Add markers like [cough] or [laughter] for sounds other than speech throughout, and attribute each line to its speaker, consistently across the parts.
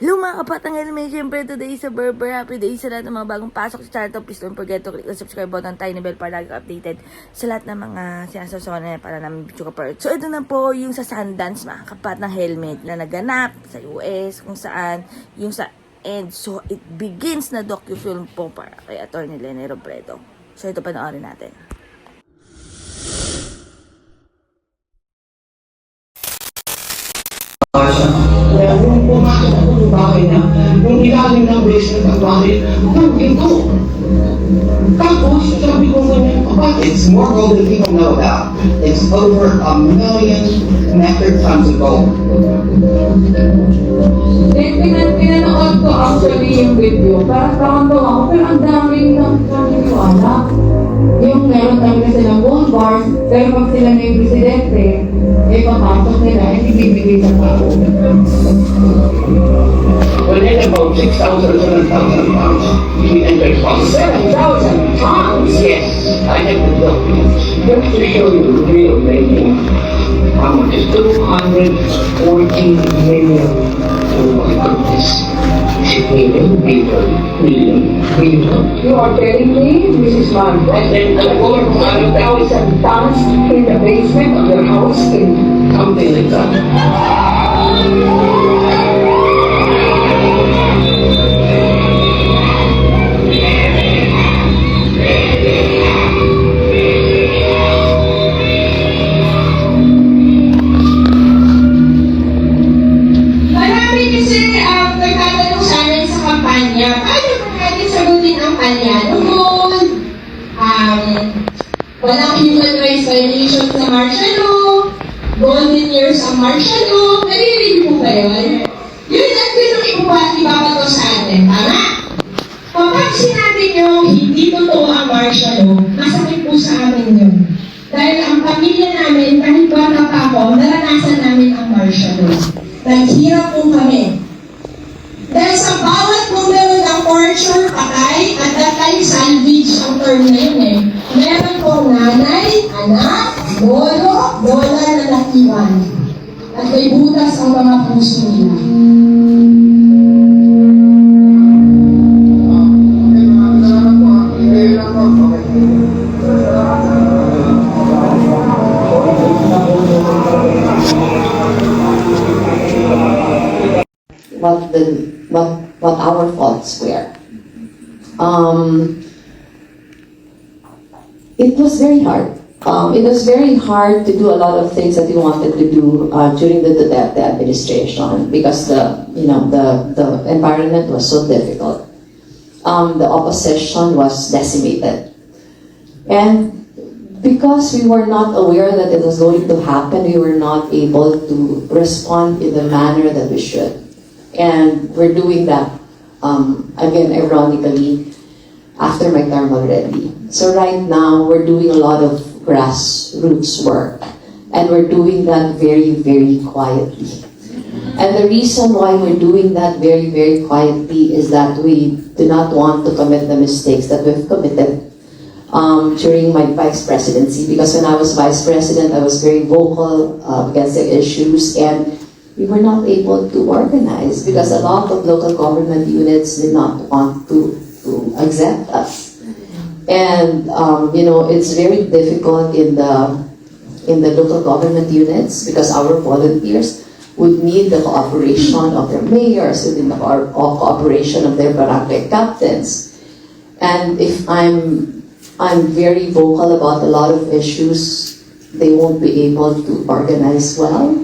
Speaker 1: Hello mga kapatang helmet, syempre today is a Berber Happy Day sa lahat ng mga bagong pasok sa channel. Please don't forget to click the subscribe button, tiny bell para lagi ka updated sa lahat ng mga sinasasawa na yan para namin video ka. So ito na po yung sa Sundance mga kapatang helmet na naganap sa US kung saan yung sa end. So it begins na docu-film po para kay Atty. Lenny Robredo. So ito panoorin natin.
Speaker 2: Pumasok ako ng bahay niya, ilalim ng basement bahay, ginto. Tapos, sabi ko?
Speaker 3: It's more gold than people know about. It's over a million metric tons of gold.
Speaker 4: Then, pinan pinanood ko actually yung video. Parang nakakatawa ako, pero ang daming nang naniniwala. Yung meron talaga silang gold bars, pero pag sila yung presidente, eh papasok nila, eh ibibigay sa tao.
Speaker 2: When it about 6,000, 7,000 pounds, we entered from 7,000 pounds? Yes, I have the documents. Just to show you the real making. How much is 240 million? Oh my goodness. Is million, billion?
Speaker 4: You are telling me, Mrs.
Speaker 2: Then
Speaker 4: that you
Speaker 2: gold,
Speaker 4: have 1,000 tons in the basement of your house in
Speaker 2: something like that.
Speaker 5: Natin ang kanya? Noon, um, walang human rights violation sa martial law, golden years ang martial law, naririnig mo ba yun? Yun ang pinang iba- ibabato sa atin, tama? Kapag sinabi nyo hindi totoo ang martial law, masakit po sa amin yun. Dahil ang pamilya namin, kahit bata pa ako, naranasan namin ang martial law. Naghirap po kami. Anak, lolo, lola na nakiwan. At may butas ang mga puso nila.
Speaker 6: what the what what our faults were. Um, it was very hard. Um, it was very hard to do a lot of things that we wanted to do uh, during the Duterte administration because the you know the the environment was so difficult. Um, the opposition was decimated, and because we were not aware that it was going to happen, we were not able to respond in the manner that we should. And we're doing that, um, again, ironically, after my term already. So right now, we're doing a lot of grassroots work. And we're doing that very, very quietly. And the reason why we're doing that very, very quietly is that we do not want to commit the mistakes that we've committed um, during my vice presidency because when I was vice president, I was very vocal uh, against the issues and we were not able to organize because a lot of local government units did not want to, to accept us. And um, you know, it's very difficult in the in the local government units because our volunteers would need the cooperation of their mayors, need the cooperation of their barangay captains. And if I'm I'm very vocal about a lot of issues, they won't be able to organize well.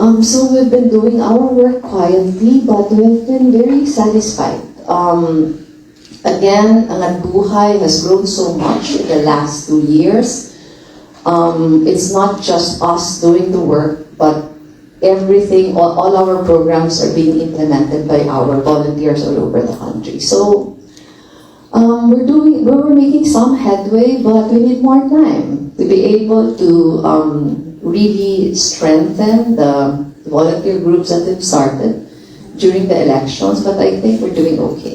Speaker 6: Um, so we've been doing our work quietly, but we've been very satisfied. Um, again, ang buhay has grown so much in the last two years. Um, it's not just us doing the work, but everything, all, all our programs are being implemented by our volunteers all over the country. So um, we're doing, we were making some headway, but we need more time to be able to um, really strengthen the volunteer groups that we've started during the elections. But I think we're doing okay.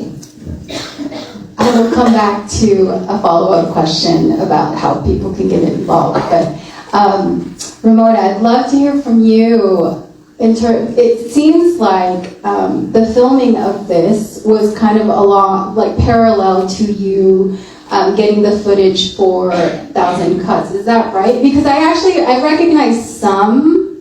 Speaker 7: I will come back to a follow-up question about how people can get involved. But um, Ramona, I'd love to hear from you it seems like um, the filming of this was kind of along, like parallel to you um, getting the footage for Thousand Cuts. Is that right? Because I actually I recognize some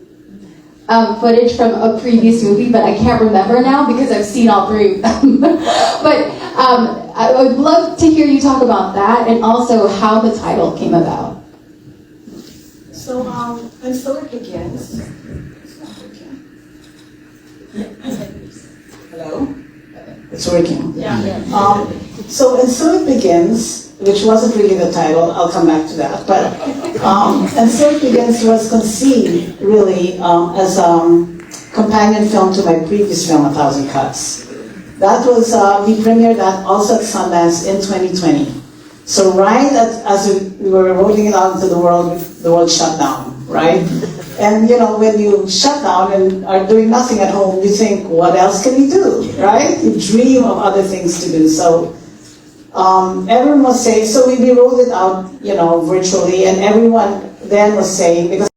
Speaker 7: um, footage from a previous movie, but I can't remember now because I've seen all three of them. [laughs] but um, I would love to hear you talk about that and also how the title came about.
Speaker 8: So, um, and so it begins. Hello? It's working. Yeah. Um, so, and so it begins, which wasn't really the title, I'll come back to that, but, um, and so it begins was conceived really, um, as, um, companion film to my previous film, A Thousand Cuts. That was, uh, we premiered that also at Sundance in 2020. So right at, as we- we were rolling it out into the world, the world shut down, right? And you know, when you shut down and are doing nothing at home, you think, what else can you do, right? You dream of other things to do. So um, everyone was saying, so we we rolled it out, you know, virtually, and everyone then was saying, because